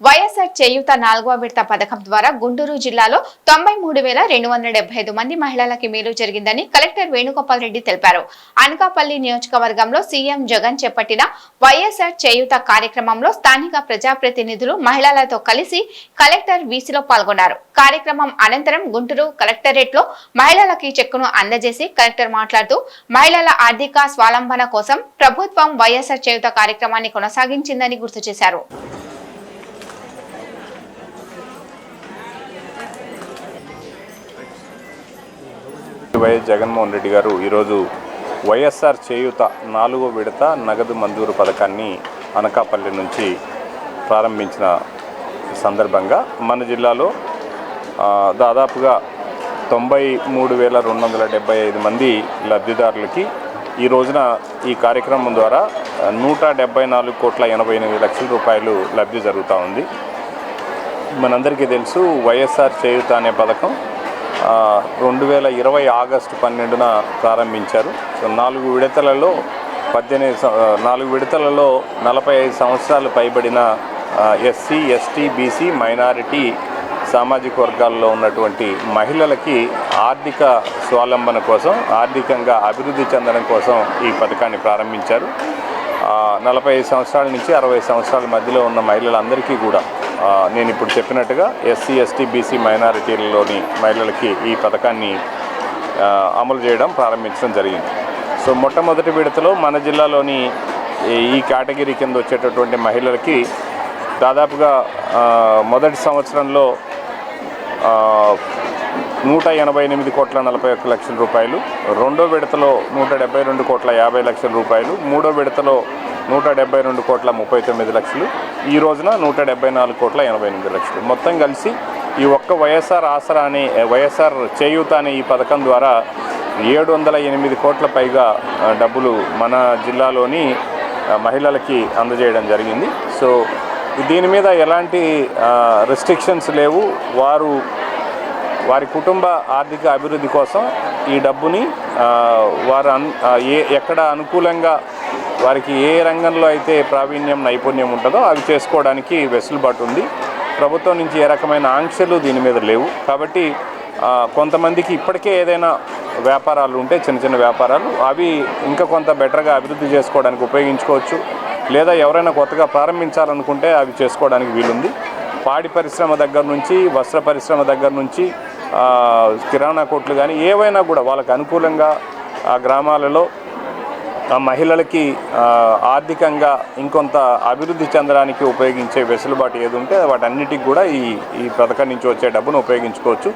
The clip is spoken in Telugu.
వైఎస్ఆర్ చేయూత నాలుగవ విడత పథకం ద్వారా గుంటూరు జిల్లాలో తొంభై మూడు వేల రెండు వందల డెబ్బై ఐదు మంది మహిళలకి మేలు జరిగిందని కలెక్టర్ వేణుగోపాల్ రెడ్డి తెలిపారు. అనకాపల్లి నియోజకవర్గంలో సీఎం జగన్ చేపట్టిన వైఎస్ఆర్ చేయూత కార్యక్రమంలో స్థానిక ప్రజాప్రతినిధులు మహిళలతో కలిసి కలెక్టర్ వీసీలో పాల్గొన్నారు. కార్యక్రమం అనంతరం గుంటూరు కలెక్టరేట్లో మహిళలకి చెక్కును అందజేసి కలెక్టర్ మాట్లాడుతూ మహిళల ఆర్థిక స్వాలంబన కోసం ప్రభుత్వం వైఎస్ఆర్ చేయూత కార్యక్రమాన్ని కొనసాగించిందని గుర్తు చేశారు. వైఎస్ జగన్మోహన్ రెడ్డి గారు ఈరోజు వైఎస్ఆర్ చేయూత నాలుగో విడత నగదు మంజూరు పథకాన్ని అనకాపల్లి నుంచి ప్రారంభించిన సందర్భంగా మన జిల్లాలో దాదాపుగా తొంభై మూడు వేల రెండు వందల డెబ్బై ఐదు మంది లబ్ధిదారులకి ఈ రోజున ఈ కార్యక్రమం ద్వారా నూట డెబ్బై నాలుగు కోట్ల ఎనభై ఎనిమిది లక్షల రూపాయలు లబ్ధి జరుగుతూ ఉంది. మనందరికీ తెలుసు వైఎస్ఆర్ చేయూత అనే పథకం రెండు వేల ఇరవై ఆగస్టు పన్నెండున ప్రారంభించారు. సో నాలుగు విడతలలో పద్దెనిమిది నాలుగు విడతలలో నలభై ఐదు సంవత్సరాలు పైబడిన ఎస్సీ ఎస్టీ బీసీ మైనారిటీ సామాజిక వర్గాల్లో ఉన్నటువంటి మహిళలకి ఆర్థిక స్వాలంబన కోసం ఆర్థికంగా అభివృద్ధి చెందడం కోసం ఈ పథకాన్ని ప్రారంభించారు. నలభై ఐదు సంవత్సరాల నుంచి అరవై సంవత్సరాల మధ్యలో ఉన్న మహిళలందరికీ కూడా నేను ఇప్పుడు చెప్పినట్టుగా ఎస్సీ ఎస్టీ బీసీ మైనారిటీలలోని మహిళలకి ఈ పథకాన్ని అమలు చేయడం ప్రారంభించడం జరిగింది. సో మొట్టమొదటి విడతలో మన జిల్లాలోని ఈ- ఈ కేటగిరీ కింద వచ్చేటటువంటి మహిళలకి దాదాపుగా మొదటి సంవత్సరంలో నూట ఎనభై ఎనిమిది కోట్ల నలభై ఒక్క లక్షల రూపాయలు. రెండో విడతలో నూట డెబ్బై రెండు కోట్ల యాభై లక్షల రూపాయలు. మూడో విడతలో నూట డెబ్బై రెండు కోట్ల ముప్పై తొమ్మిది లక్షలు. ఈ రోజున నూట డెబ్బై నాలుగు కోట్ల ఎనభై ఎనిమిది లక్షలు. మొత్తం కలిసి ఈ ఒక్క వైఎస్ఆర్ ఆసరా అనే వైఎస్ఆర్ చేయూత అనే ఈ పథకం ద్వారా ఏడు వందల ఎనిమిది కోట్ల పైగా డబ్బులు మన జిల్లాలోని మహిళలకి అందజేయడం జరిగింది. సో దీని మీద ఎలాంటి రెస్ట్రిక్షన్స్ లేవు. వారు వారి కుటుంబ ఆర్థిక అభివృద్ధి కోసం ఈ డబ్బుని వారు అన్ ఏ ఎక్కడ అనుకూలంగా వారికి ఏ రంగంలో అయితే ప్రావీణ్యం నైపుణ్యం ఉంటుందో అవి చేసుకోవడానికి వెసులుబాటు ఉంది. ప్రభుత్వం నుంచి ఏ రకమైన ఆంక్షలు దీని మీద లేవు. కాబట్టి కొంతమందికి ఇప్పటికే ఏదైనా వ్యాపారాలు ఉంటే చిన్న చిన్న వ్యాపారాలు అవి ఇంకా కొంత బెటర్గా అభివృద్ధి చేసుకోవడానికి ఉపయోగించుకోవచ్చు. లేదా ఎవరైనా కొత్తగా ప్రారంభించాలనుకుంటే అవి చేసుకోవడానికి వీలుంది. పాడి పరిశ్రమ దగ్గర నుంచి వస్త్ర పరిశ్రమ దగ్గర నుంచి కిరాణా కొట్లు కానీ ఏవైనా కూడా వాళ్ళకి అనుకూలంగా ఆ గ్రామాలలో ఆ మహిళలకి ఆర్థికంగా ఇంకొంత అభివృద్ధి చెందడానికి ఉపయోగించే వెసులుబాటు ఏది ఉంటే వాటన్నిటికి కూడా ఈ ఈ పథకం నుంచి వచ్చే డబ్బును ఉపయోగించుకోవచ్చు.